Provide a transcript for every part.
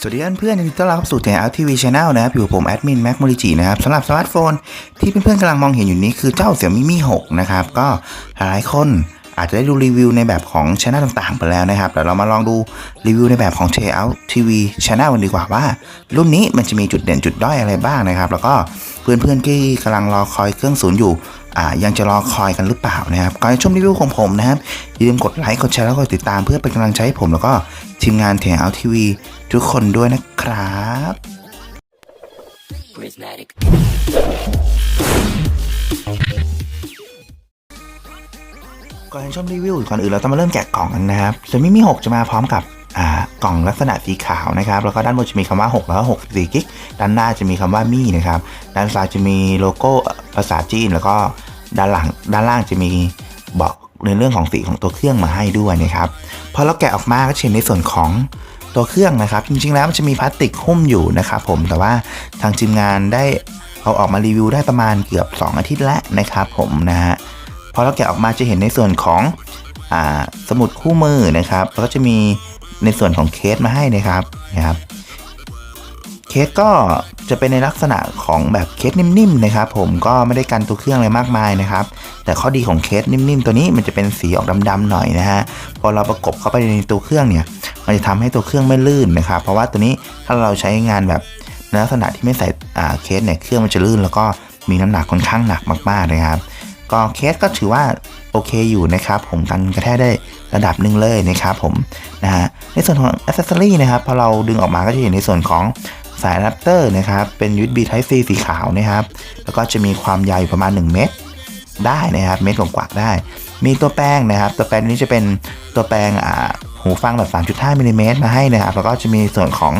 สวัสดีเพื่อนๆยินดีต้อนรับสู่เท l ทีวีช Channel นะครับอยู่ผมแอดมินแม็กมูริจินะครับสำหรับสมาร์ทโฟนที่เพื่อนๆกำลังมองเห็นอยู่นี้คือเจ้าเสี่ยมี่มี6นะครับก็หลายคนอาจจะได้ดูรีวิวในแบบของช anel ต่างๆ ไปแล้วนะครับแต่เรามาลองดูรีวิวในแบบของ t l TV Channel กันดีกว่าว่า รุ่นนี้มันจะมีจุดเด่นจุดด้อยอะไรบ้างนะครับ แล้วก็เพื่อนๆที่กำลังรอคอยเครื่องศูนย์อยู่ ยังจะรอคอยกันหรือเปล่านะครับก่อนจะชมรีวิวของผมนะครับอย่าลืมกดไลค์กดแชร์แล้วก็กดติดตามเพื่อเป็นกำลังใจให้ผมแล้วก็ทีมงาน t l TV ทุกคนด้วยนะครับ Prismatic. ก่อนจะชมรีวิวก่อนอื่นเราต้องมาเริ่มแกะกล่องกันนะครับส่วนมิมิ6จะมาพร้อมกับอ่ากล่องลักษณะสีขาวนะครับ แล้วก็ด้านบนจะมีคำว่า 6 แล้วก็64กิก ด้านหน้าจะมีคำว่ามี่นะครับ ด้านซ้ายจะมีโลโก้ภาษาจีนแล้วก็ ด้านหลังด้านล่างจะมีบอกในเรื่องของสีของตัวเครื่องมาให้ด้วยนะครับพอเราแกะออกมาก็จะเห็นในส่วนของตัวเครื่องนะครับ จริงๆแล้วมันจะมีพลาสติกหุ้มอยู่นะครับผมแต่ว่าทางทีมงานได้เอาออกมารีวิวได้ประมาณเกือบ 2 อาทิตย์แล้วนะครับผมนะฮะพอเราแกะออกมาจะเห็นในส่วนของอสมุดคู่มือนะครับแล้วก็จะมีในส่วนของเคสมาให้นะครับนะครับ เคสก็จะเป็นในลักษณะของแบบเคสนิ่มๆนะครับ ผมก็ไม่ได้กันตัวเครื่องอะไรมากมายนะครับ แต่ข้อดีของเคสนิ่มๆ ตัวนี้มันจะเป็นสีออกดำๆหน่อยนะฮะพอเราประกบเข้าไปในตัวเครื่องเนี่ยมันจะทำให้ตัวเครื่องไม่ลื่นนะครับ เพราะว่าตัวนี้ถ้าเราใช้งานแบบในลักษณะที่ไม่ใส่เคสเนี่ยเครื่องมันจะลื่น แล้วก็มีน้ำหนักค่อนข้างหนักมากๆนะครับ ก็เคสก็ถือว่าโอเคอยู่นะครับ ผมกันกระแทกได้ระดับหนึ่งเลยนะครับผมนะฮะในส่วนของอ c เซสซอรี่นะครับพอเราดึงออกมาก็จะเห็นในส่วนของ สายอะแดปเตอร์นะครับ เป็น USB Type C สีขาวนะครับ แล้วก็จะมีความยาวอยู่ประมาณ 1 เมตรได้นะครับ เมตรกว่าๆได้ มีตัวแป้งนะครับ ตัวแป้งนี้จะเป็นตัวแป้งหูฟังแบบ 3.5มิลลิเมตรมาให้นะครับ แล้วก็จะมีส่วนของ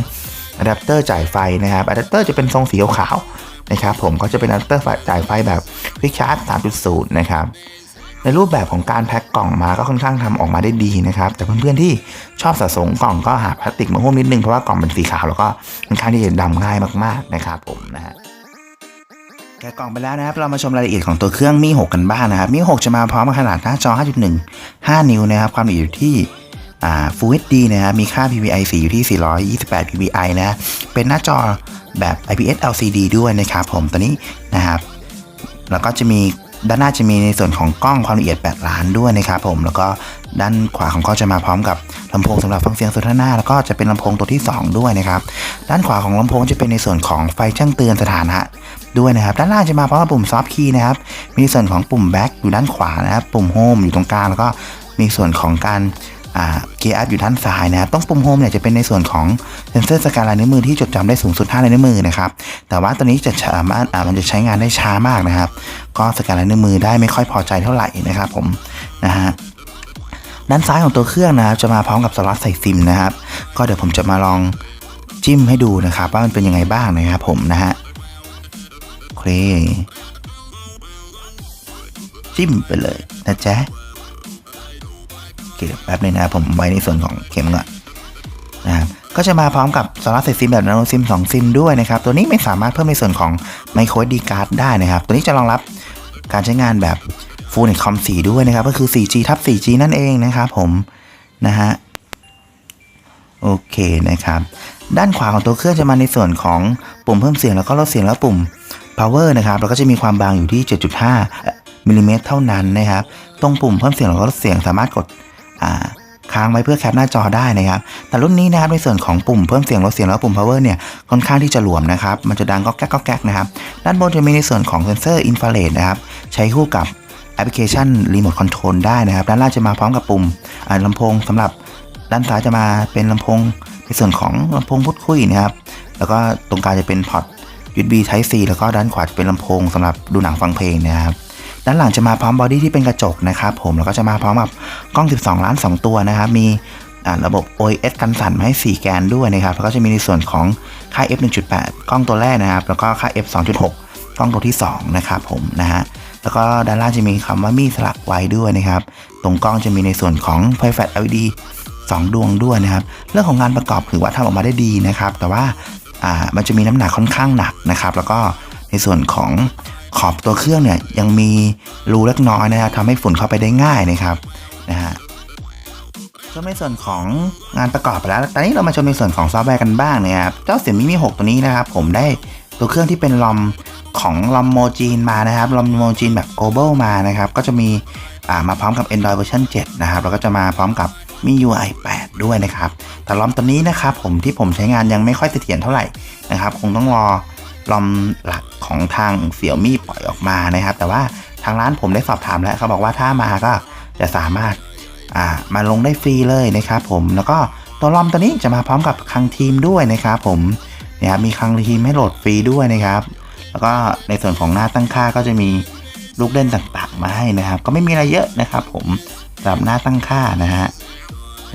อะแดปเตอร์จ่ายไฟนะครับอะแดปเตอร์จะเป็นทรงสีขาวนะครับผมก็จะเป็นอะแดปเตอร์จ่ายไฟแบบควิกชาร์จ3.0 นะครับ ในรูปแบบของการแพ็คกล่องมาก็ค่อนข้างทำออกมาได้ดีนะครับ แต่เพื่อนๆที่ชอบสะสมกล่องก็หาพลาสติกมาหุ้มนิดนึงเพราะว่ากล่องเป็นสีขาวแล้วก็ค่อนข้างที่จะดำง่ายมากๆนะครับผมนะฮะแกะกล่องไปแล้วนะครับ เรามาชมรายละเอียดของตัวเครื่องมี 6 กันบ้างนะครับ มี 6 จะมาพร้อมขนาดหน้าจอ 5.1 5 นิ้วนะครับ ความละเอียดอยู่ที่อ่า Full HD นะครับ มีค่า PPI 4 อยู่ที่ 428 PPI นะ เป็นหน้าจอแบบ IPS LCD ด้วยนะครับผมตัวนี้นะครับ แล้วก็จะมี ด้านหน้าจะมีในส่วนของกล้องความละเอียด 8 ล้านด้วยนะครับผมแล้วก็ด้านขวาของก็จะมาพร้อมกับลำโพงสำหรับฟังเสียงสนทนาแล้วก็จะเป็นลำโพงตัวที่ 2 ด้วยนะครับด้านขวาของลำโพงจะเป็นในส่วนของไฟแจ้งเตือนสถานะด้วยนะครับด้านล่างจะมาพร้อมกับปุ่มซอฟต์คีย์นะครับมีส่วนของปุ่มแบ็กอยู่ด้านขวานะครับปุ่มโฮมอยู่ตรงกลางแล้วก็มีส่วนของการ เกียร์อัพอยู่ด้านซ้ายนะครับต้องปุ่มโฮมเนี่ยจะเป็นในส่วนของเซ็นเซอร์สแกนลายนิ้วมือที่จดจำได้สูงสุด5ลายนิ้วมือนะครับแต่ว่าตัวนี้จะสามารถมันจะใช้งานได้ช้ามากนะครับ ก็สแกนลายนิ้วมือได้ไม่ค่อยพอใจเท่าไหร่นะครับผมนะฮะด้านซ้ายของตัวเครื่องนะครับจะมาพร้อมกับสล็อตใส่ซิมนะครับ ก็เดี๋ยวผมจะมาลองจิ้มให้ดูนะครับ ว่ามันเป็นยังไงบ้างนะครับผมนะฮะโอเคจิ้มไปเลยนะจ๊ะ แป๊บนึงนะครับผมไว้ในส่วนของเข็มก่อนนะครับก็จะมาพร้อมกับสล็อตใส่ซิมแบบนาโนซิม2ซิมด้วยนะครับ ตัวนี้ไม่สามารถเพิ่มในส่วนของไมโครดีการ์ดได้นะครับ ตัวนี้จะรองรับการใช้งานแบบ Full Net Com 4ด้วยนะครับ ก็คือ 4G ทับ 4G นั่นเองนะครับผมนะฮะโอเคนะครับ ด้านขวาของตัวเครื่องจะมาในส่วนของปุ่มเพิ่มเสียงแล้วก็ลดเสียงแล้วปุ่ม power นะครับแล้วก็จะมีความบางอยู่ที่ 7.5มิลลิเมตรเท่านั้นนะครับ ตรงปุ่มเพิ่มเสียงแล้วก็ลดเสียงสามารถกด ค้างไว้เพื่อแคปหน้าจอได้นะครับ แต่รุ่นนี้นะครับในส่วนของปุ่มเพิ่มเสียงลดเสียงแล้วปุ่ม power เนี่ยค่อนข้างที่จะหลวมนะครับ มันจะดังก็แก๊กก็แก๊กนะครับ ด้านบนจะมีในส่วนของเซนเซอร์อินฟราเรดนะครับ ใช้คู่กับแอปพลิเคชันรีโมทคอนโทรลได้นะครับ ด้านล่างจะมาพร้อมกับปุ่มอ่าลำโพงสำหรับด้านซ้ายจะมาเป็นลำโพงในส่วนของลำโพงพูดคุยนะครับ แล้วก็ตรงกลางจะเป็นพอร์ต USB Type C แล้วก็ด้านขวาจะเป็นลำโพงสำหรับดูหนังฟังเพลงนะครับ ด้านหลังจะมาพร้อมบอดี้ที่เป็นกระจกนะครับผมแล้วก็จะมาพร้อมกับกล้อง 12 ล้าน 2 ตัวนะครับ มีระบบ OIS กันสั่นมาให้ 4 แกนด้วยนะครับแล้วก็จะมีในส่วนของค่า f 1.8 กล้องตัวแรกนะครับ แล้วก็ค่า f 2.6 กล้องตัวที่ 2 นะครับผมนะฮะแล้วก็ด้านล่างจะมีคำว่ามีสลักไว้ด้วยนะครับ ตรงกล้องจะมีในส่วนของไฟแฟลช LED 2 ดวงด้วยนะครับ เรื่องของงานประกอบถือว่าทำออกมาได้ดีนะครับ แต่ว่าอ่ามันจะมีน้ำหนักค่อนข้างหนักนะครับ แล้วก็ในส่วนของ ขอบตัวเครื่องเนี่ยยังมีรูเล็กน้อยนะครับทำให้ฝุ่นเข้าไปได้ง่ายนะครับนะฮะชมในส่วนของงานประกอบไปแล้ว ตอนนี้เรามาชมในส่วนของซอฟต์แวร์กันบ้างนะครับ เจ้าเสี่ยมี่มี6ตัวนี้นะครับ ผมได้ตัวเครื่องที่เป็นลอมของลอมโมจีนมานะครับลอมโมจีนแบบ global มานะครับ ก็จะมีมาพร้อมกับ Android version 7 นะครับ แล้วก็จะมาพร้อมกับมี UI 8 ด้วยนะครับ แต่ลอมตัวนี้นะครับผมที่ผมใช้งานยังไม่ค่อยเสถียรเท่าไหร่นะครับ คงต้องรอ ลอมหลักของทางเสี่ยวมี่ปล่อยออกมานะครับ แต่ว่าทางร้านผมได้สอบถามแล้วเขาบอกว่าถ้ามาก็จะสามารถามาลงได้ฟรีเลยนะครับผมแล้วก็ตัวลอมตัวนี้จะมาพร้อมกับคลังทีมด้วยนะครับผมเนี่ยครับมีคลังทีมให้โหลดฟรีด้วยนะครับ แล้วก็ในส่วนของหน้าตั้งค่าก็จะมีลูกเล่นต่างๆมาให้นะครับ ก็ไม่มีอะไรเยอะนะครับ ผมสำหรับหน้าตั้งค่านะฮะ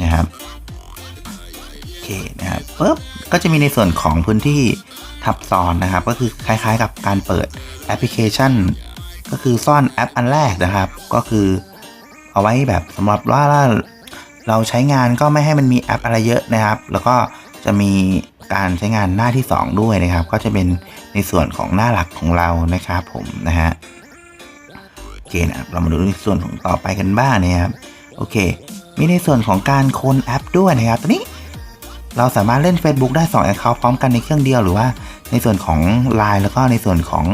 นะครับโอเคนะครับปุ๊บก็จะมีในส่วนของพื้นที่ ทับซ้อนนะครับ ก็คือคล้ายๆกับการเปิดแอปพลิเคชัน ก็คือซ่อนแอปอันแรกนะครับ ก็คือเอาไว้แบบสำหรับว่าเราใช้งานก็ไม่ให้มันมีแอปอะไรเยอะนะครับ แล้วก็จะมีการใช้งานหน้าที่ 2 ด้วยนะครับ ก็จะเป็นในส่วนของหน้าหลักของเรานะครับผมนะฮะโอเคนะครับเรามาดูในส่วนของต่อไปกันบ้างนะครับโอเค มีในส่วนของการโคลนแอปด้วยนะครับตอนนี้ เราสามารถเล่น Facebook ได้2 Account พร้อมกันในเครื่องเดียวหรือว่าในส่วนของ Line แล้วก็ในส่วนของ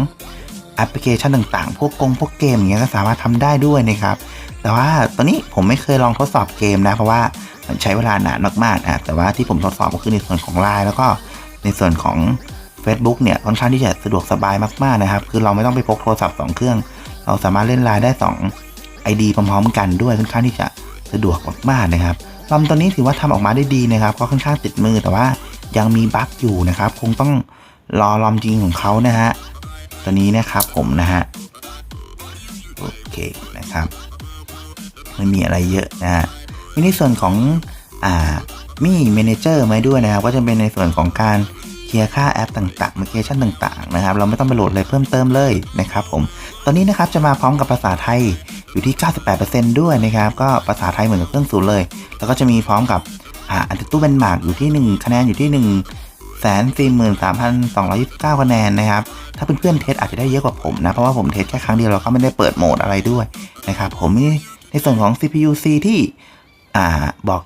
แอปพลิเคชันต่างๆ พวกกงพวกเกมอย่างเงี้ยก็สามารถทำได้ด้วยนะครับ แต่ว่าตอนนี้ผมไม่เคยลองทดสอบเกมนะ เพราะว่ามันใช้เวลานานมากๆนะแต่ว่าที่ผมทดสอบก็คือในส่วนของ Line แล้วก็ในส่วนของ Facebook เนี่ยค่อนข้างที่จะสะดวกสบายมากๆนะครับ คือเราไม่ต้องไปพกโทรศัพท์สองเครื่อง เราสามารถเล่น Line ได้2 ID พร้อมๆกันด้วยค่อนข้างที่จะสะดวกมากๆนะครับ ลอมตัวนี้ถือว่าทำออกมาได้ดีนะครับ ก็ค่อนข้างติดมือแต่ว่ายังมีบั๊กอยู่นะครับ คงต้องรอลอมจริงของเขานะฮะตัวนี้นะครับผมนะฮะโอเคนะครับไม่มีอะไรเยอะนะฮะมีในส่วนของอ่ามีเมนเจอร์ไหมด้วยนะครับก็จะเป็นในส่วนของการเคลียร์ค่าแอปต่างๆแอปพลิเคชันต่าง ๆ นะครับ เราไม่ต้องไปโหลดอะไรเพิ่มเติมเลยนะครับผมตอนนี้นะครับจะมาพร้อมกับภาษาไทย อยู่ที่ 98%ด้วยนะครับ ก็ภาษาไทยเหมือนกับเครื่องศูนย์เลย แล้วก็จะมีพร้อมกับอ่าอันตู้เป็นหมากอยู่ที่ 1 คะแนนอยู่ที่1 4 3 2 2 9 คะแนนนะครับ ถ้าเพื่อนๆเทสอาจจะได้เยอะกว่าผมนะ เพราะว่าผมเทสแค่ครั้งเดียวเราก็ไม่ได้เปิดโหมดอะไรด้วยนะครับ ผมมีในส่วนของ CPU C ที่อ่าบอก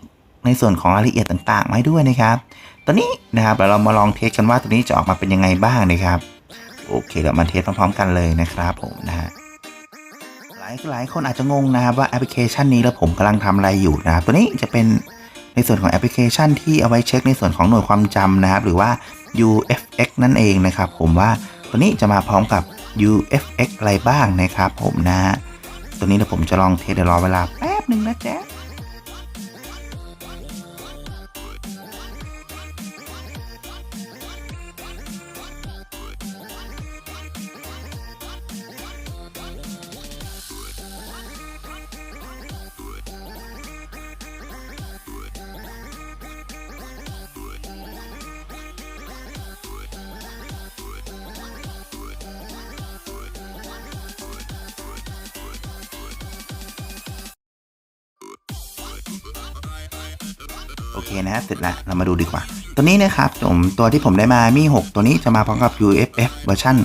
ในส่วนของรายละเอียดต่างๆมาให้ด้วยนะครับ ตอนนี้นะครับเรามาลองเทสกันว่าตัวนี้จะออกมาเป็นยังไงบ้างนะครับ โอเคเดี๋ยวมาเทสพร้อมๆกันเลยนะครับผมนะฮะายหลายคนอาจจะงงนะครับว่าแอปพลิเคชันนี้แล้วผมกำลังทำอะไรอยู่นะครับ ตัวนี้จะเป็นในส่วนของแอปพลิเคชันที่เอาไว้เช็คในส่วนของหน่วยความจำนะครับ หรือว่า UFX นั่นเองนะครับ ผมว่าตัวนี้จะมาพร้อมกับ UFX อะไรบ้างนะครับ ผมนะ ตัวนี้เดี๋ยวผมจะลองเทสเดี๋ยวรอเวลาแป๊บหนึ่งนะจ๊ อเคนะเสร็จแล้วเรามาดูดีกว่า ตัวนี้นะครับผมตัวที่ผมได้มามี 6 ตัวนี้จะมาพร้อมกับ UFF เวอร์ชัน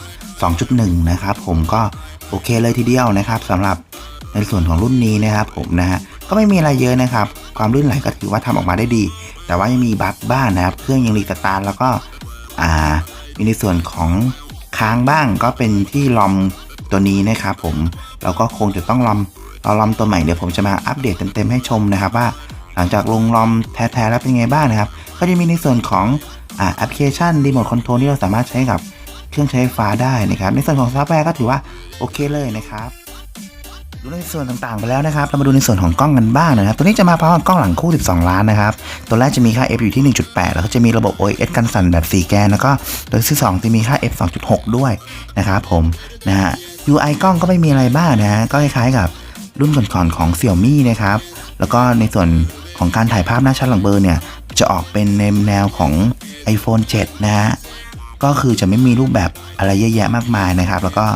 2.1 นะครับผมก็โอเคเลยทีเดียวนะครับสำหรับในส่วนของรุ่นนี้นะครับผมนะฮะก็ไม่มีอะไรเยอะนะครับ ความลื่นไหลก็ถือว่าทำออกมาได้ดี แต่ว่ายังมีบั๊กบ้างนะครับ เครื่องยังรีสตาร์ทแล้วก็อ่ามีในส่วนของค้างบ้างก็เป็นที่ลอมตัวนี้นะครับผมเราก็คงจะต้องลอมเราลอมตัวใหม่เดี๋ยวผมจะมาอัปเดตเต็มๆให้ชมนะครับว่า หลังจากลงลอมแท้ๆแล้วเป็นไงบ้างนะครับ ก็จะมีในส่วนของอแอปพลิเคชันรีโมทคอนโทรลที่เราสามารถใช้กับเครื่องใช้ไฟฟ้าได้นะครับ ในส่วนของซอฟต์แวร์ก็ถือว่าโอเคเลยนะครับดูในส่วนต่างๆไปแล้วนะครับ เรามาดูในส่วนของกล้องกันบ้างนะครับ ตัวนี้จะมาพร้อมกับกล้องหลังคู่ 12 ล้านนะครับ ตัวแรกจะมีค่า f อยู่ที่ 1.8 แล้วก็จะมีระบบ OIS กันสั่นแบบ 4 แกน แล้วก็ตัวที่2จะมีค่า f 2.6 ด้วยนะครับผมนะฮะ UI กล้องก็ไม่มีอะไรบ้างนะฮะ ก็คล้ายๆกับรุ่นก่อนๆของ Xiaomi นะครับ แล้วก็ในส่วน ของการถ่ายภาพหน้าชัดหลังเบอร์เนี่ย จะออกเป็นในแนวของ iPhone 7 นะฮะ ก็คือจะไม่มีรูปแบบอะไรเยอะแยะมากมายนะครับ แล้วก็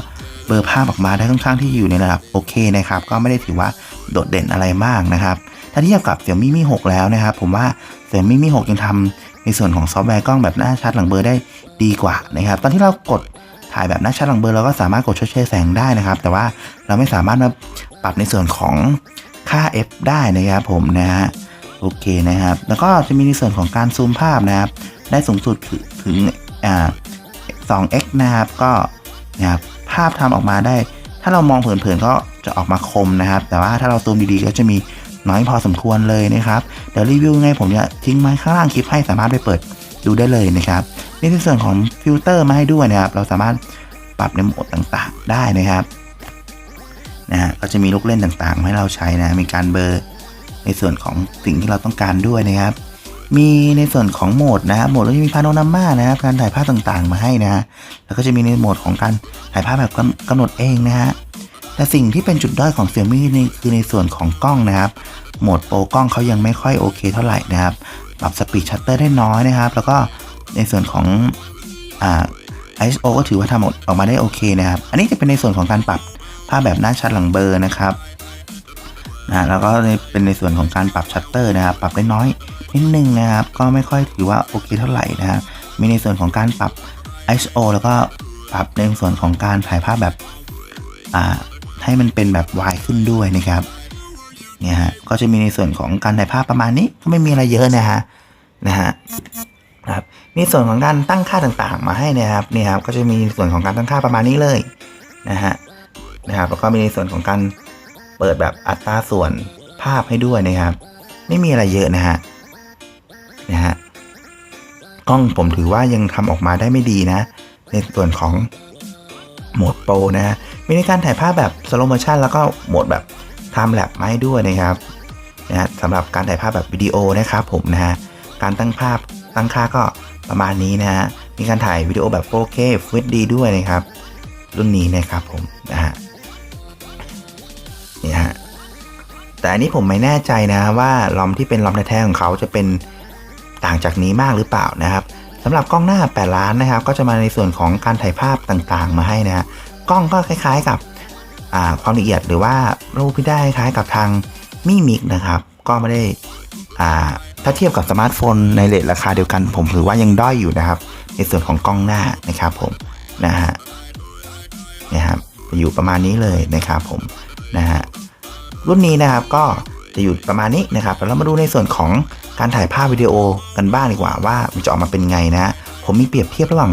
เบอร์ภาพออกมาได้ค่อนข้างที่อยู่ในระดับโอเคนะครับ ก็ไม่ได้ถือว่าโดดเด่นอะไรมากนะครับ ถ้าเทียบกับ Xiaomi Mi 6แล้วนะครับ ผมว่า Xiaomi Mi 6ยังทำในส่วนของซอฟต์แวร์กล้องแบบหน้าชัดหลังเบอร์ได้ดีกว่านะครับ ตอนที่เรากดถ่ายแบบหน้าชัดหลังเบอร์เราก็สามารถกดชดเชยแสงได้นะครับ แต่ว่าเราไม่สามารถมาปรับในส่วนของค่า f ได้นะครับผมนะฮะ โอเคนะครับ แล้วก็จะมีในส่วนของการซูมภาพนะครับ ได้สูงสุดถึงอ่า 2x นะครับ ก็นะครับภาพทำออกมาได้ ถ้าเรามองเผินๆก็จะออกมาคมนะครับ แต่ว่าถ้าเราซูมดีๆก็จะมีน้อยพอสมควรเลยนะครับ เดี๋ยวรีวิวไงผมจะทิ้งไว้ข้างล่างคลิปให้สามารถไปเปิดดูได้เลยนะครับนี่ในส่วนของฟิลเตอร์มาให้ด้วยนะครับ เราสามารถปรับในโหมดต่างๆ ได้นะครับนะฮะก็จะมีลูกเล่นต่างๆ ให้เราใช้นะ มีการเบอร์ ในส่วนของสิ่งที่เราต้องการด้วยนะครับ มีในส่วนของโหมดนะครับโหมดแล้วจะมีพาโนราม่านะครับการถ่ายภาพต่างๆ มาให้นะฮะแล้วก็จะมีในโหมดของการถ่ายภาพแบบกำกำหนดเองนะฮะแต่สิ่งที่เป็นจุดด้อยของ Xiaomi นี่คือในส่วนของกล้องนะครับ โหมดโปรกล้องเขายังไม่ค่อยโอเคเท่าไหร่นะครับปรับสปีดชัตเตอร์ได้น้อยนะครับ แล้วก็ในส่วนของอ่า ISO ก็ถือว่าทำออกมาได้โอเคนะครับ อันนี้จะเป็นในส่วนของการปรับภาพแบบหน้าชัดหลังเบลอร์นะครับ นะแล้วก็เป็นในส่วนของการปรับชัตเตอร์นะครับ ปรับได้น้อยนิดนึงนะครับ ก็ไม่ค่อยถือว่าโอเคเท่าไหร่นะครับมีในส่วนของการปรับ ISO แล้วก็ปรับในส่วนของการถ่ายภาพแบบอ่าให้มันเป็นแบบวายขึ้นด้วยนะครับเนี่ยฮะก็จะมีในส่วนของการถ่ายภาพประมาณนี้ก็ไม่มีอะไรเยอะนะฮะนะฮะครับมีส่วนของการตั้งค่าต่างๆ มาให้นะครับเนี่ยครับก็จะมีส่วนของการตั้งค่าประมาณนี้เลยนะฮะนะครับแล้วก็มีในส่วนของการ เปิดแบบอัตราส่วนภาพให้ด้วยนะครับ ไม่มีอะไรเยอะนะฮะนะฮะกล้องผมถือว่ายังทำออกมาได้ไม่ดีนะ ในส่วนของโหมดโปรนะฮะมีในการถ่ายภาพแบบสโลโมชันแล้วก็โหมดแบบไทม์แลปมาให้ด้วยนะครับนะฮะสำหรับการถ่ายภาพแบบวิดีโอนะครับผมนะฮะการตั้งภาพตั้งค่าก็ประมาณนี้นะฮะมีการถ่ายวิดีโอแบบ 4K Full HD ด้วยนะครับ รุ่นนี้นะครับผมนะฮะ นี่ฮะแต่อันนี้ผมไม่แน่ใจนะว่าลอมที่เป็นลอมแท้ๆของเขาจะเป็นต่างจากนี้มากหรือเปล่านะครับสำหรับกล้องหน้า 8 ล้านนะครับ ก็จะมาในส่วนของการถ่ายภาพต่างๆ มาให้นะฮะกล้องก็คล้ายๆกับความละเอียดหรือว่ารูปที่ได้คล้ายกับทางมีมิกนะครับ ก็ไม่ได้ถ้าเทียบกับสมาร์ทโฟนในเลทราคาเดียวกัน ผมถือว่ายังด้อยอยู่นะครับ ในส่วนของกล้องหน้านะครับผมนะฮะนะครับอยู่ประมาณนี้เลยนะครับผมนะฮะ รุ่นนี้นะครับก็จะอยู่ประมาณนี้นะครับแล้วเรามาดูในส่วนของการถ่ายภาพวิดีโอกันบ้างดีกว่าว่ามันจะออกมาเป็นไงนะ ผมมีเปรียบเทียบระหว่าง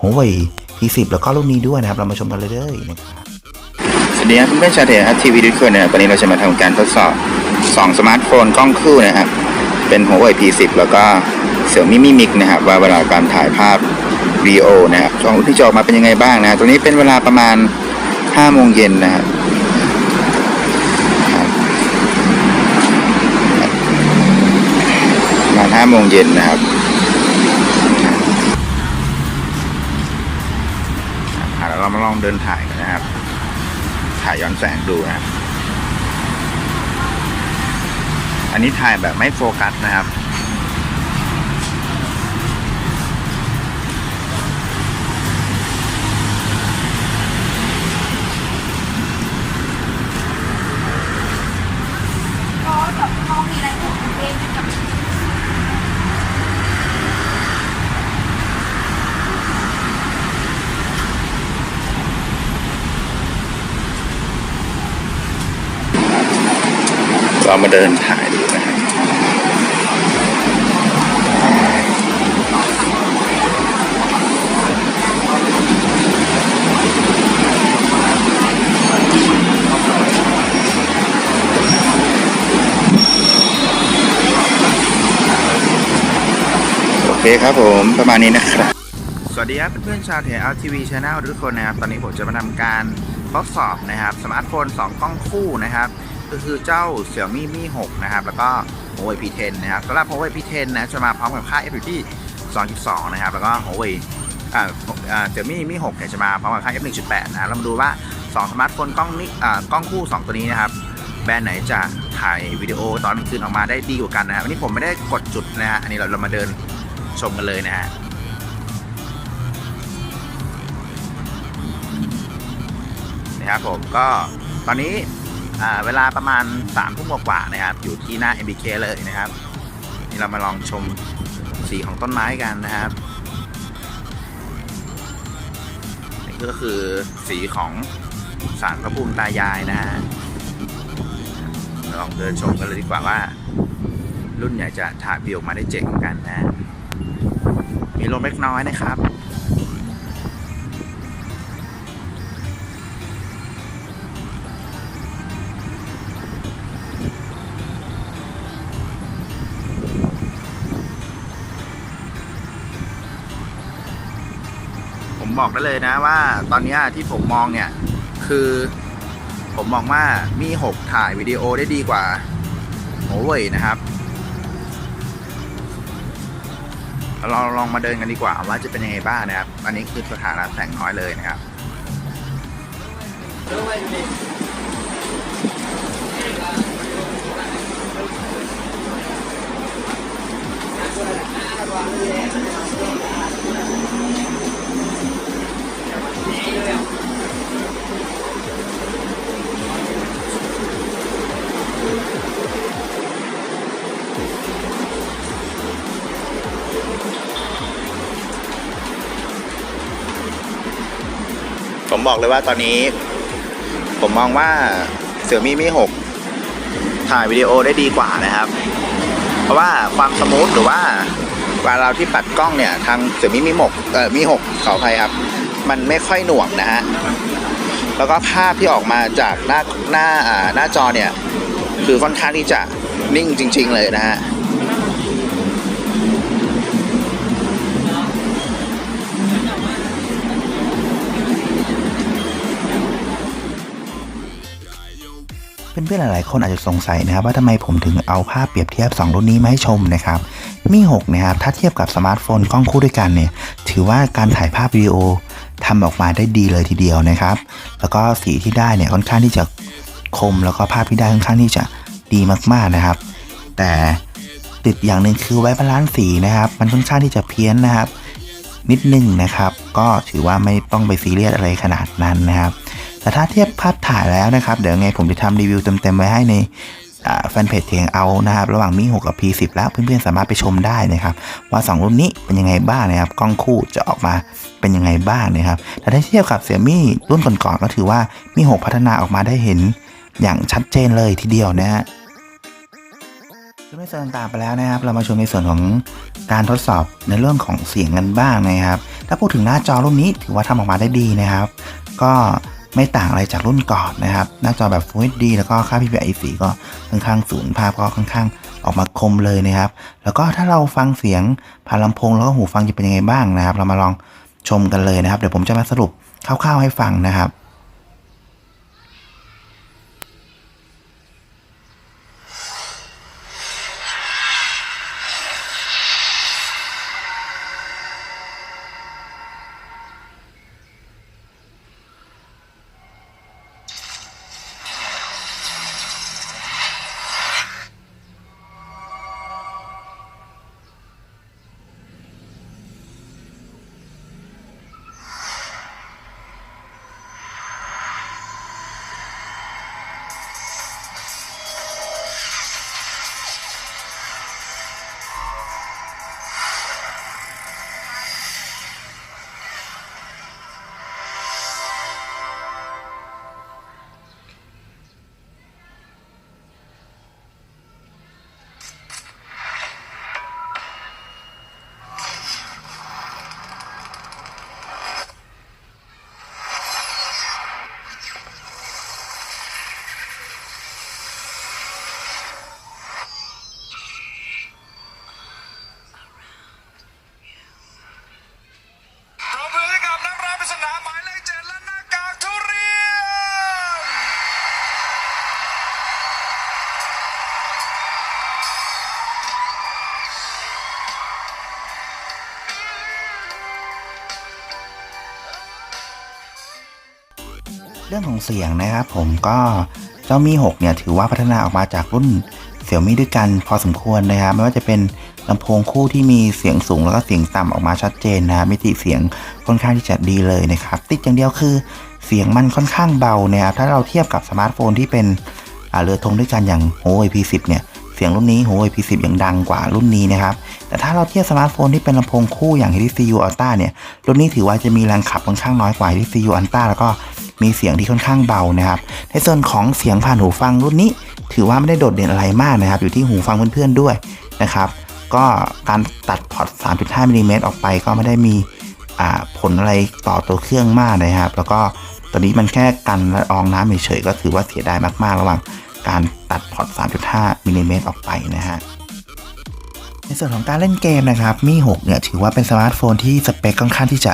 Huawei P10 แล้วก็รุ่นนี้ด้วยนะครับ เรามาชมกันเลยๆนะครับสวัสดีครับเพื่อนชาวเทคทีวีทุกคนนะวันนี้เราจะมาทำการทดสอบ 2 สมาร์ทโฟนกล้องคู่นะครับ เป็น Huawei P10 แล้วก็ Xiaomi Mi Mix นะครับ ว่าเวลาการถ่ายภาพวิดีโอนะครับช่องที่จะออกมาเป็นยังไงบ้างนะ ตัวนี้เป็นเวลาประมาณ5โมงเย็นนะครับ ห้าโมงเย็นนะครับ แล้วเรามาลองเดินถ่ายกันนะครับ ถ่ายย้อนแสงดูนะครับ อันนี้ถ่ายแบบไม่โฟกัสนะครับ ก็แบบเขามีอะไรของตัวเองกับ เรามาเดินถ่ายดูนะครับโอเคครับผมประมาณนี้นะครับ สวัสดีครับเพื่อนๆชาวเทอทีวีชาแนลทุกคนนะครับ ตอนนี้ผมจะมาทำการทดสอบนะครับ สมาร์ทโฟน 2 กล้องคู่นะครับ ก็คือเจ้า Xiaomi Mi 6นะครับ แล้วก็ Huawei P10 นะครับสำหรับ Huawei P10 นะจะมาพร้อมกับค่า f อยู่ที่2.2 นะครับ แล้วก็ Huawei อ่าอ่า Xiaomi Mi 6เนี่ยจะมาพร้อมกับค่า f 1.8นะเรามาดูว่า 2 สมาร์ทโฟนกล้องนี้อ่ากล้องคู่ 2 ตัวนี้นะครับ แบรนด์ไหนจะถ่ายวิดีโอตอนกลางคืนออกมาได้ดีกว่ากันนะครับวันนี้ผมไม่ได้กดจุดนะฮะอันนี้เราเรามาเดินชมกันเลยนะฮะนะครับผมก็ตอนนี้ เวลาประมาณ3ามทุ่มกว่าๆนะครับ อยู่ที่หน้า MBK เลยนะครับ นี่เรามาลองชมสีของต้นไม้กันนะครับ นี่ก็คือสีของสารพระภูมิตายายนะฮะลองเดินชมกันเลยดีกว่าว่า รุ่นใหญ่จะถ่ายวิวมาได้เจ๋งกันนะ มีลมเล็กน้อยนะครับ บอกได้เลยนะว่าตอนนี้ที่ผมมองเนี่ย คือผมมองว่ามี 6 ถ่ายวิดีโอได้ดีกว่าโอเว่ยนะครับ เราลองมาเดินกันดีกว่าว่าจะเป็นยังไงบ้างนะครับ อันนี้คือสถานะแสงน้อยเลยนะครับผ บอกเลยว่าตอนนี้ ผมมองว่าเสี่ยมี่มี6ถ่ายวิดีโอได้ดีกว่านะครับ เพราะว่าความสมูทหรือว่าเวลาเราที่ปัดกล้องเนี่ยทางเสี่ยมี่มีหกเอ่อมีหกขออภัยครับ มันไม่ค่อยหน่วงนะฮะแล้วก็ภาพที่ออกมาจากหน้าหน้าอ่าหน้าจอเนี่ย คือค่อนข้างที่จะนิ่งจริง ๆ เลยนะฮะ เพื่อนๆหลายๆคนอาจจะสงสัยนะครับว่าทำไมผมถึงเอาภาพเปรียบเทียบ 2 รุ่นนี้มาให้ชมนะครับมี 6 นะครับ ถ้าเทียบกับสมาร์ทโฟนกล้องคู่ด้วยกันเนี่ย ถือว่าการถ่ายภาพวิดีโอทำออกมาได้ดีเลยทีเดียวนะครับ แล้วก็สีที่ได้เนี่ยค่อนข้างที่จะคม แล้วก็ภาพที่ได้ค่อนข้างที่จะดีมากๆนะครับ แต่ติดอย่างหนึ่งคือไว้บาลานซ์สีนะครับ มันค่อนข้างที่จะเพี้ยนนะครับ นิดนึงนะครับ ก็ถือว่าไม่ต้องไปซีเรียสอะไรขนาดนั้นนะครับ แต่ถ้าเทียบภาพถ่ายแล้วนะครับ เดี๋ยวไงผมจะทำรีวิวเต็มๆไว้ให้ในแฟนเพจเทียงเอานะครับ ระหว่างมี 6 กับ P10 แล้วเพื่อนๆสามารถไปชมได้นะครับ ว่า 2 รุ่นนี้เป็นยังไงบ้างนะครับ กล้องคู่จะออกมาเป็นยังไงบ้างนะครับ แต่ถ้าเทียบกับเสี่ยมี่รุ่นก่อนๆก็ถือว่ามี 6 พัฒนาออกมาได้เห็นอย่างชัดเจนเลยทีเดียวนะฮะชมในส่วนต่างๆไปแล้วนะครับ เรามาชมในส่วนของการทดสอบในเรื่องของเสียงกันบ้างนะครับ ถ้าพูดถึงหน้าจอรุ่นนี้ถือว่าทำออกมาได้ดีนะครับ ก็ ไม่ต่างอะไรจากรุ่นก่อนนะครับ หน้าจอแบบ Full HD แล้วก็ค่า PPI สีก็ค่อนข้างสูงภาพก็ค่อนข้างออกมาคมเลยนะครับ แล้วก็ถ้าเราฟังเสียงผ่านลำโพงแล้วก็หูฟังจะเป็นยังไงบ้างนะครับ เรามาลองชมกันเลยนะครับ เดี๋ยวผมจะมาสรุปคร่าวๆให้ฟังนะครับปรบ รื่องของเสียงนะครับผมก็เจ้ามี6เนี่ยถือว่าพัฒนาออกมาจากรุ่นเสี่ยมี่ด้วยกันพอสมควรนะครับไม่ว่าจะเป็นลำโพงคู่ที่มีเสียงสูงแล้วก็เสียงต่ำออกมาชัดเจนนะครับมิติเสียงค่อนข้างที่จะดีเลยนะครับ ติดอย่างเดียวคือเสียงมันค่อนข้างเบานะครับถ้าเราเทียบกับสมาร์ทโฟนที่เป็นเรือธงด้วยกันอย่างโอ้ย P10 เนี่ย สียงรุ่นนี้ Huawei P10 ยังดังกว่ารุ่นนี้นะครับ แต่ถ้าเราเทียบสมาร์ทโฟนที่เป็นลำโพงคู่อย่าง HTC U Ultra เนี่ย รุ่นนี้ถือว่าจะมีแรงขับค่อนข้างน้อยกว่า HTC U Ultra แล้วก็มีเสียงที่ค่อนข้างเบานะครับ ในส่วนของเสียงผ่านหูฟังรุ่นนี้ ถือว่าไม่ได้โดดเด่นอะไรมากนะครับ อยู่ที่หูฟังเพื่อนๆด้วยนะครับ ก็การตัดพอร์ต 3.5มิลลิเมตรออกไปก็ไม่ได้มีผลอะไรต่อตัวเครื่องมากนะครับ แล้วก็ตอนนี้มันแค่กันละอองน้ำเฉยๆก็ถือว่าเสียดายมากๆระหว่าง การตัดพอร์ต 3.5มิลลิเมตรออกไปนะฮะ ในส่วนของการเล่นเกมนะครับมี6เนี่ยถือว่าเป็นสมาร์ทโฟนที่สเปคค่อนข้างที่จะ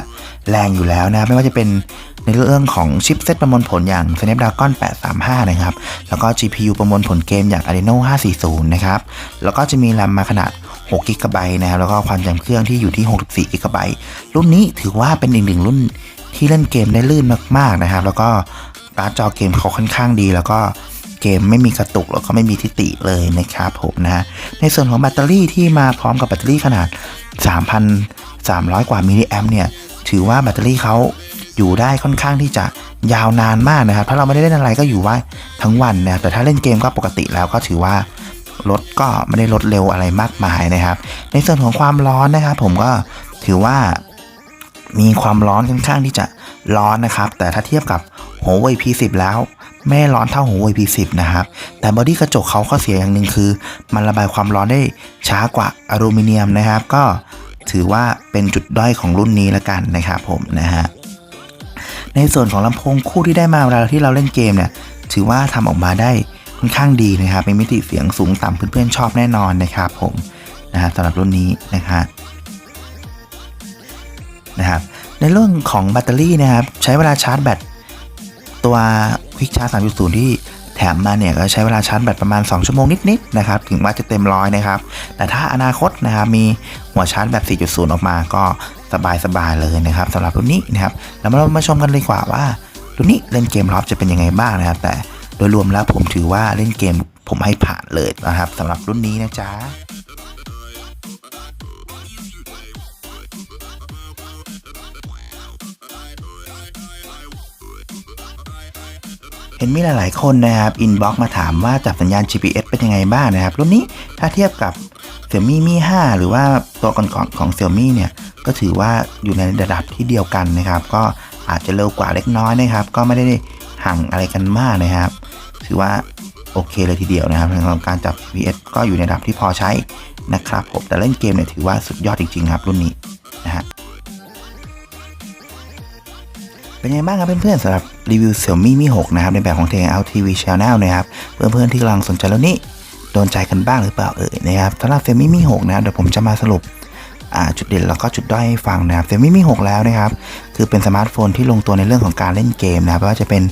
แรงอยู่แล้วนะครับไม่ว่าจะเป็นในเรื่องของชิปเซตประมวลผลอย่าง Snapdragon 835 นะครับ แล้วก็ GPU ประมวลผลเกมอย่าง Adreno 540 นะครับ แล้วก็จะมี RAM มาขนาด6 g b นะครับ แล้วก็ความจำเครื่องที่อยู่ที่64 g b รุ่นนี้ถือว่าเป็นอีกหนึ่งรุ่นที่เล่นเกมได้ลื่นมาก ๆ นะครับ แล้วก็การ์ดจอเกมเขาค่อนข้างดี แล้วก็ เกมไม่มีกระตุกแล้วก็ไม่มีทิติเลยนะครับผมนะ ในส่วนของแบตเตอรี่ที่มาพร้อมกับแบตเตอรี่ขนาด 3,300 กว่ามิลลิแอมป์เนี่ย ถือว่าแบตเตอรี่เขาอยู่ได้ค่อนข้างที่จะยาวนานมากนะครับ ถ้าเราไม่ได้เล่นอะไรก็อยู่ว่าทั้งวันนะครับ แต่ถ้าเล่นเกมก็ปกติแล้วก็ถือว่ารถก็ไม่ได้ลดเร็วอะไรมากมายนะครับ ในส่วนของความร้อนนะครับ ผมก็ถือว่ามีความร้อนค่อนข้างที่จะร้อนนะครับ แต่ถ้าเทียบกับ Huawei P10 แล้ว ไม่ได้ร้อนเท่า Huawei P10 นะครับ แต่บอดี้กระจกเขาข้อเสียอย่างหนึ่งคือ มันระบายความร้อนได้ช้ากว่าอลูมิเนียมนะครับ ก็ถือว่าเป็นจุดด้อยของรุ่นนี้ละกันนะครับผมนะฮะในส่วนของลำโพงคู่ที่ได้มาเวลาที่เราเล่นเกมเนี่ยถือว่าทำออกมาได้ค่อนข้างดีนะครับเป็นมิติเสียงสูงต่ำเพื่อนๆชอบแน่นอนนะครับผมนะฮะสำหรับรุ่นนี้นะครับนะครับในเรื่องของแบตเตอรี่นะครับใช้เวลาชาร์จแบต ตัว Quick Charge 3.0 ที่แถมมาเนี่ยก็ใช้เวลาชาร์จแบตประมาณ 2 ชั่วโมงนิดๆนะครับ ถึงว่าจะเต็มร้อยนะครับ แต่ถ้าอนาคตนะครับมีหัวชาร์จแบบ 4.0 ออกมาก็สบายๆเลยนะครับสำหรับรุ่นนี้นะครับแล้วมาเรามาชมกันเลยกว่าว่ารุ่นนี้เล่นเกมรอบจะเป็นยังไงบ้างนะครับ แต่โดยรวมแล้วผมถือว่าเล่นเกมผมให้ผ่านเลยนะครับสำหรับรุ่นนี้นะจ๊ะ เห็นมีหลาย ๆ คนนะครับอินบ็อกมาถามว่าจับสัญญาณ GPS เป็นยังไงบ้างนะครับรุ่นนี้ถ้าเทียบกับ Xiaomi Mi 5หรือว่าตัวก่อนๆของ Xiaomi เนี่ยก็ถือว่าอยู่ในระดับที่เดียวกันนะครับ ก็อาจจะเร็วกว่าเล็กน้อยนะครับ ก็ไม่ได้ห่างอะไรกันมากนะครับ ถือว่าโอเคเลยทีเดียวนะครับในเรื่องการจับ GPS ก็อยู่ในระดับที่พอใช้นะครับผมแต่เล่นเกมเนี่ยถือว่าสุดยอดจริง ๆ ครับรุ่นนี้นะฮะ เป็นไงบ้างครับเพื่อนๆสำหรับรีวิว Xiaomi Mi 6 นะครับ ในแบบของ Tangout TV Channel นะครับ เพื่อนๆที่กำลังสนใจแล้วนี่โดนใจกันบ้างหรือเปล่าเอ่ยนะครับสำหรับ Xiaomi Mi 6 นะครับเดี๋ยวผมจะมาสรุปจุดเด่นแล้วก็จุดด้อยให้ฟังนะครับ Xiaomi Mi 6 แล้วนะครับ คือเป็นสมาร์ทโฟนที่ลงตัวในเรื่องของการเล่นเกมนะครับไม่ว่าจะเป็น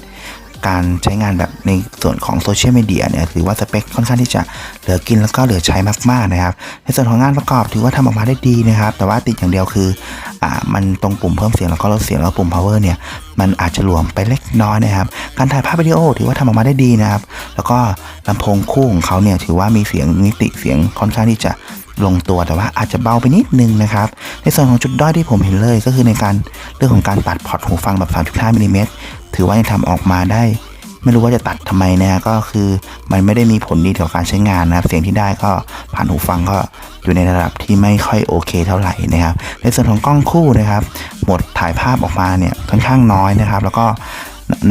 การใช้งานแบบในส่วนของโซเชียลมีเดียเนี่ยถือว่าสเปคค่อนข้างที่จะเหลือกินแล้วก็เหลือใช้มากๆนะครับ ในส่วนของงานประกอบถือว่าทำออกมาได้ดีนะครับ แต่ว่าติดอย่างเดียวคืออ่ามันตรงปุ่มเพิ่มเสียงแล้วก็ลดเสียงแล้วปุ่ม power เนี่ยมันอาจจะหลวมไปเล็กน้อยนะครับ การถ่ายภาพวิดีโอถือว่าทำออกมาได้ดีนะครับ แล้วก็ลำโพงคู่ของเขาเนี่ยถือว่ามีเสียงนิติเสียงค่อนข้างที่จะลงตัวแต่ว่าอาจจะเบาไปนิดนึงนะครับ ในส่วนของจุดด้อยที่ผมเห็นเลยก็คือในการเรื่องของการตัดพอร์ตหูฟังแบบ 3.5มิลลิเมตร ถือว่ายังทำออกมาได้ ไม่รู้ว่าจะตัดทำไมนะก็คือมันไม่ได้มีผลดีต่อการใช้งานนะครับ เสียงที่ได้ก็ผ่านหูฟังก็อยู่ในระดับที่ไม่ค่อยโอเคเท่าไหร่นะครับ ในส่วนของกล้องคู่นะครับหมดถ่ายภาพออกมาเนี่ยค่อนข้างน้อยนะครับ แล้วก็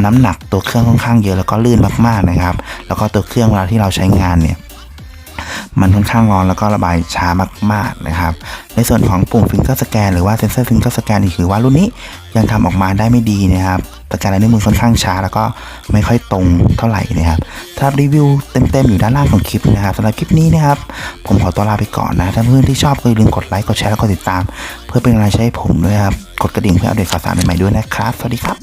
น้ำหนักตัวเครื่องค่อนข้างเยอะแล้วก็ลื่นมากๆนะครับ แล้วก็ตัวเครื่องเวลาที่เราใช้งานเนี่ย มันค่อนข้างร้อนแล้วก็ระบายช้ามากๆนะครับ ในส่วนของปุ่มฟิงเกอร์สแกนหรือว่าเซนเซอร์ฟิงเกอร์สแกนนี่คือว่ารุ่นนี้ยังทำออกมาได้ไม่ดีนะครับสแกนลายนิ้วมือค่อนข้างช้า แล้วก็ไม่ค่อยตรงเท่าไหร่นะครับสำหรับรีวิวเต็มๆอยู่ด้านล่างของคลิปนะครับสำหรับคลิปนี้นะครับผมขอตัวลาไปก่อนนะถ้าเพื่อนที่ชอบก็อย่าลืมกดไลค์กดแชร์แล้วก็ติดตาม เพื่อเป็นกำลังใจให้ผมด้วยครับกดกระดิ่งเพื่ออัปเดตข่าวสารใหม่ๆด้วยนะครับ สวัสดีครับ